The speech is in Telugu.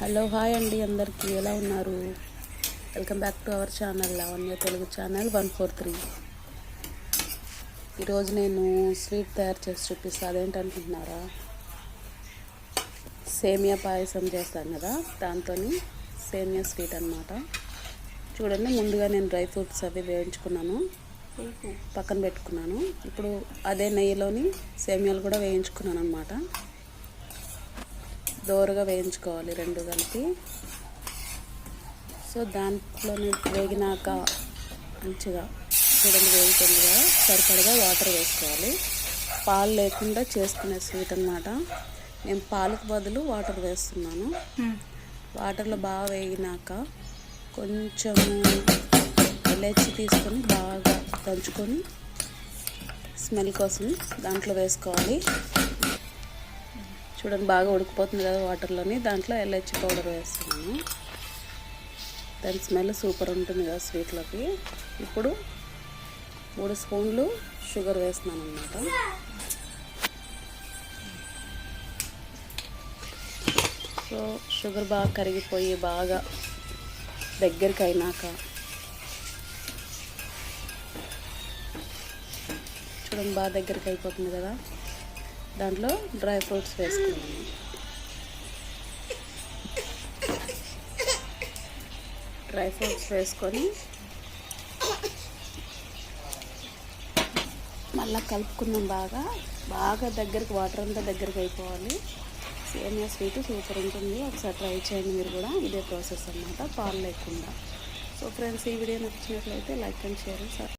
హలో హాయ్ అండి అందరికీ. ఎలా ఉన్నారు? Welcome back to our channel Lavanya Telugu channel one four three. ఈరోజు నేను స్వీట్ తయారు చేసి చూపిస్తాను అదేంటనుకుంటున్నారా? సేమియా పాయసం చేస్తాను కదా దాంతో సేమియా స్వీట్ అన్నమాట. చూడండి ముందుగా నేను డ్రై ఫ్రూట్స్ అవి వేయించుకున్నాను. పక్కన పెట్టుకున్నాను. ఇప్పుడు అదే నెయ్యిలోని సేమియాలు కూడా వేయించుకున్నాను అనమాట దోరగా వేయించుకోవాలి రెండు కలిపి. సో దాంట్లోనే వేగినాక మంచిగా చూడండి వేగుతుంది కదా సరిపడగా వాటర్ వేసుకోవాలి. పాలు లేకుండా చేసుకునే స్వీట్ అనమాట నేను పాలకు బదులు వాటర్ వేస్తున్నాను. వాటర్లో బాగా వేగినాక కొంచెము ఇలాచి తీసుకొని బాగా దంచుకొని స్మెల్ కోసం దాంట్లో వేసుకోవాలి. చూడండి బాగా ఉడికిపోతుంది కదా వాటర్లోని. దాంట్లో ఎల్హెచ్ పౌడర్ వేస్తున్నాను. దాని స్మెల్ సూపర్ ఉంటుంది కదా స్వీట్లోకి. ఇప్పుడు మూడు స్పూన్లు షుగర్ వేస్తున్నాను అనమాట సో షుగర్ బాగా కరిగిపోయి బాగా దగ్గరికి అయినాక చూడండి బాగా దగ్గరికి అయిపోతుంది కదా. దాంట్లో డ్రై ఫ్రూట్స్ వేసుకున్నాను డ్రై ఫ్రూట్స్ వేసుకొని మళ్ళీ కలుపుకున్నాం బాగా. బాగా దగ్గరికి వాటర్ అంతా దగ్గరికి అయిపోవాలి. సేమియా స్వీట్ సూపర్ ఉంటుంది. ఒకసారి ట్రై చేయండి మీరు కూడా. ఇదే ప్రాసెస్ అన్నమాట పాలు లేకుండా. సో ఫ్రెండ్స్ ఈ వీడియో నచ్చినట్లయితే లైక్ అండ్ షేర్